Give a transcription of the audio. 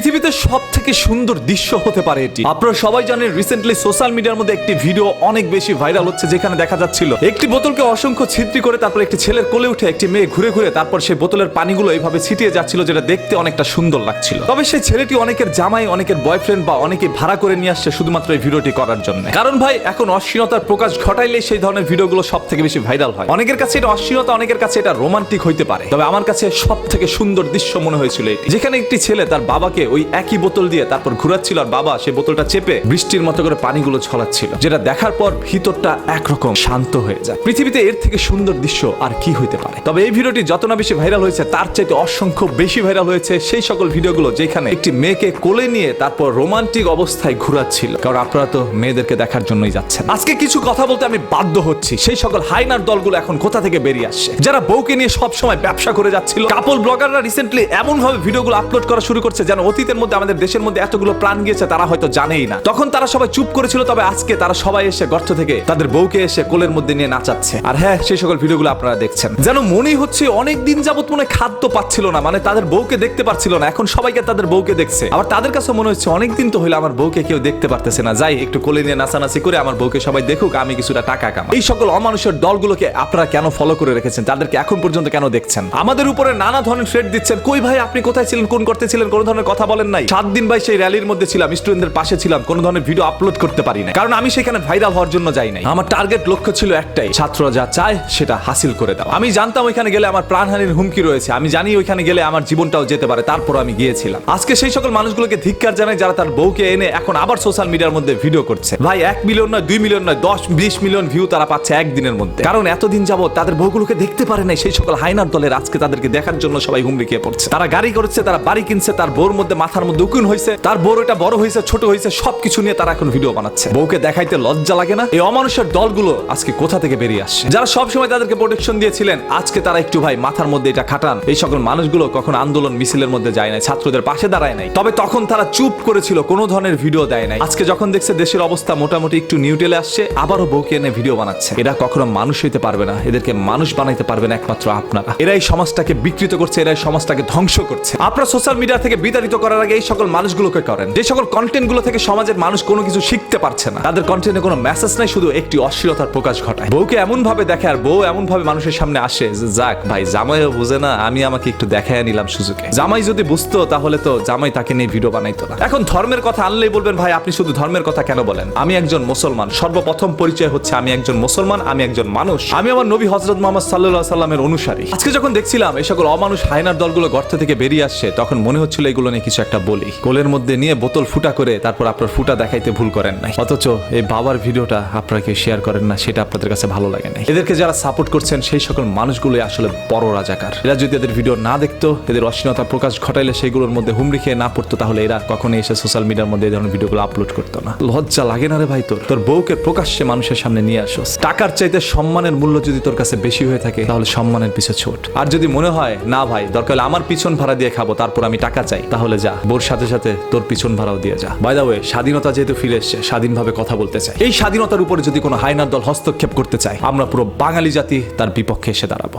পৃথিবীতে সব থেকে সুন্দর দৃশ্য হতে পারে এটি। আপনারা সবাই জানেন রিসেন্টলি সোশ্যাল মিডিয়ার মধ্যে একটি ভিডিও অনেক বেশি ভাইরাল হচ্ছে, যেখানে দেখা যাচ্ছিল, একটি বোতলকে অসংখ্য ছিদ্রি করে তারপর একটি ছেলের কোলে উঠে একটি মেয়ে ঘুরে ঘুরে তারপর সেই বোতলের পানিগুলো এইভাবে ছিটিয়ে যাচ্ছিল, যেটা দেখতে অনেকটা সুন্দর লাগছিল। তবে সেই ছেলেটি অনেকের জামাই, অনেকের বয়ফ্রেন্ড বা অনেকে ভাড়া করে নিয়ে আসছে শুধুমাত্র এই ভিডিওটি করার জন্য। কারণ ভাই, এখন অশ্লীলতার প্রকাশ ঘটাইলে সেই ধরনের ভিডিওগুলো সব থেকে বেশি ভাইরাল হয়। অনেকের কাছে এটা অশ্লীলতা, অনেকের কাছে এটা রোমান্টিক হইতে পারে। তবে আমার কাছে সব থেকে সুন্দর দৃশ্য মনে হয়েছিল এটি, যেখানে একটি ছেলে তার বাবাকে ওই একই বোতল দিয়ে তারপর ঘুরাচ্ছিল আর বাবা সেই বোতলটা চেপে বৃষ্টির মতো করে পানিগুলো ছড়াচ্ছিল, যেটা দেখার পর ভিতরটা একরকম শান্ত হয়ে যায়। পৃথিবীতে এর থেকে সুন্দর দৃশ্য আর কি হইতে পারে? তবে এই ভিডিওটি যত না বেশি ভাইরাল হয়েছে, তার চাইতে অসংখ্য বেশি ভাইরাল হয়েছে সেই সকল ভিডিওগুলো যেখানে একটি মেয়েকে কোলে নিয়ে তারপর রোমান্টিক অবস্থায় ঘুরাচ্ছিল। কারণ আপনারা তো মেয়েদেরকে দেখার জন্যই যাচ্ছেন। আজকে কিছু কথা বলতে আমি বাধ্য হচ্ছি। সেই সকল হাইনার দলগুলো এখন কোথা থেকে বেরিয়ে আসছে? যারা বউকে নিয়ে সব সময় ব্যবসা করে যাচ্ছিল, কাপল ব্লগাররা রিসেন্টলি এমন ভাবে ভিডিওগুলো আপলোড করা শুরু করছে যেন অতীতের মধ্যে আমাদের দেশের মধ্যে এতগুলো প্রাণ গিয়েছে, তারা হয়তো জানেই না। তখন তারা সবাই চুপ করেছিল, তবে আজকে তারা সবাই এসে গর্ত থেকে তাদের বউকে এসে কোলের মধ্যে নিয়ে নাচাচ্ছে। আর হ্যাঁ সেই সকল ভিডিওগুলো আপনারা দেখছেন। যেন মনেই হচ্ছে অনেক দিন যাবত মনে খাদ্য পাচ্ছিল না মানে তাদের বউকে দেখতে পারছিল না, এখন সবাইকে তাদের বউকে দেখছে। আবার তাদের কাছে মনে হচ্ছে অনেক দিন তো হইলে আমার বউকে কেউ দেখতে পারতেছে না। যাই, একটু কোলে নিয়ে নাচানাচি করে আমার বউকে সবাই দেখুক, আমি কিছুটা টাকা কামাই। এই সকল অমানুষের দলগুলোকে আপনারা কেন ফলো করে রেখেছেন? তাদেরকে এখন পর্যন্ত কেন দেখছেন? আমাদের উপরে নানা ধরনের থ্রেট দিচ্ছেন। কই ভাই, আপনি কোথায় ছিলেন, কোন করতে ছিলেন, কোন ধরনের কথা বলেন নাই। সাত দিন ভাই সেই র্যালির মধ্যে ছিলাম, স্টুডেন্টদের পাশে ছিলাম, কোন ধরনের ভিডিও আপলোড করতে পারি না কারণ আমি সেখানে ভাইরাল হওয়ার জন্য যাই নাই। আমার টার্গেট লক্ষ্য ছিল একটাই, ছাত্ররা যা চায় সেটা হাসিল করে দাও। আমি জানতাম ওইখানে গেলে আমার প্রাণহানির হুমকি রয়েছে। আমি জানি ওইখানে গেলে আমার জীবনটাও যেতে পারে, তারপর আমি গিয়েছিলাম। আজকে সেই সকল মানুষগুলোকে ধিক্কার জানাই যারা তার বউকে এনে এখন আবার সোশ্যাল মিডিয়ার মধ্যে ভিডিও করছে। ভাই, এক মিলিয়ন নয়, দুই মিলিয়ন নয়, দশ, বিশ মিলিয়ন ভিউ তারা পাচ্ছে একদিনের মধ্যে। কারণ এতদিন যাবত তাদের বউগুলোকে দেখতে পারে নাই, সেই সকল হাইনার দলের আজকে তাদেরকে দেখার জন্য সবাই হুমড়ি খেয়ে পড়ছে। তারা গাড়ি করছে, তারা বাড়ি কিনছে, তার বউর মধ্যে মাথার মধ্যে উকুন হয়েছে তার বউর এটা বড় হয়েছে ছোট হয়েছে সবকিছু নিয়ে তারা এখন ভিডিও বানাচ্ছে। বউকে দেখাইতে লজ্জা লাগে না? এই অমানুষের দলগুলো আজকে কোথা থেকে বেরিয়ে আসছে? যারা সব সময় তাদেরকে প্রোটেকশন দিয়েছিলেন, আজকে তারা একটু ভাই মাথার মধ্যে এটা খাটান। এই সকল মানুষগুলো কখন আন্দোলন মিছিলের মধ্যে যায় নাই, ছাত্রদের পাশে দাঁড়ায় নাই। তবে তখন তারা চুপ করেছিল, কোনো ধরনের ভিডিও দেয় নাই। আজকে যখন দেখছে দেশের অবস্থা মোটামুটি একটু নিউটেলে আসছে, আবারও বউকে এনে ভিডিও বানাচ্ছে। এরা কখনো মানুষ হইতে পারবে না, এদেরকে মানুষ বানাইতে পারবে না একমাত্র আপনারা। এরাই সমাজটাকে বিকৃত করছে এরাই সমাজটাকে ধ্বংস করছে। আপনারা সোশ্যাল মিডিয়া থেকে বিতাড়িত করার আগে এই সকল মানুষগুলোকে করেন। যে সকল কন্টেন্টগুলো থেকে সমাজের মানুষ কোনো কিছু শিখতে পারছে না, তাদের কন্টেন্টে কোনো মেসেজ নাই, শুধু একটি অশ্লীলতার প্রকাশ ঘটায়। বউকে এমন ভাবে দেখে আর বউ এমন ভাবে মানুষের সামনে আসে যাক, ভাই, জামাইও বুঝে না, আমি আমাকে একটু দেখায় নিলাম সুযোগে। জামাই যদি বুঝতো, তাহলে তো জামাই তাকে নিয়ে ভিডিও বানাইতো না। এখন ধর্মের কথা আনলেই বলবেন, ভাই, আপনি শুধু ধর্মের কথা কেন বলেন? আমি একজন মুসলমান, সর্বপ্রথম পরিচয় হচ্ছে আমি একজন মুসলমান, আমি একজন মানুষ, আমি আমার নবী হজরত মোহাম্মদ সাল্লাহ সাল্লামের অনুসারী। আজকে যখন দেখছিলাম, এই সকল অমানুষ হায়নার দলগুলো গর্ত থেকে বেরিয়ে আসছে, তখন মনে হচ্ছিল এগুলো নিয়ে কিছু একটা বলি। কোলের মধ্যে নিয়ে বোতল ফুটা করে তারপর আপনার ফুটা দেখাইতে ভুল করেন নাই। অথচ এই বাবার ভিডিওটা আপনাকে শেয়ার করেন না, সেটা আপনাদের কাছে ভালো লাগে না এদেরকে যারা সাপোর্ট করছেন, সেই সকল মানুষগুলো আসলে বড় রাজাকার। এরা যদি এদের ভিডিও না দেখতো, এদের অশ্লীলতা প্রকাশ ঘটাইলে সেগুলোর মধ্যে হুমড়ি খেয়ে না পড়তো, তাহলে এরা কখনোই এসে সোশ্যাল মিডিয়ার মধ্যে এই ধরনের ভিডিওগুলো আপলোড করতো না। লজ্জা লাগে না রে ভাই তোর? তোর বউকে প্রকাশ্যে মানুষের সামনে নিয়ে আসো টাকার চাইতে সম্মানের মূল্য যদি তোর কাছে বেশি হয়ে থাকে, তাহলে সম্মানের পিছে ছোট। আর যদি মনে হয়, না ভাই, দরকার হলে আমার পিছন ভাড়া দিয়ে খাব, তারপর আমি টাকা চাই, তাহলে যা। বোর সাথে সাথে তোর পিছন ভাড়াও দিয়ে যা। বাই দা ওয়ে স্বাধীনতা যেহেতু ফিরে এসছে, স্বাধীনভাবে কথা বলতে চাই। এই স্বাধীনতার উপরে যদি কোনো হায়নার দল হস্তক্ষেপ করতে চায়, আমরা পুরো বাঙালি জাতি তার বিপক্ষে এসে দাঁড়াবো।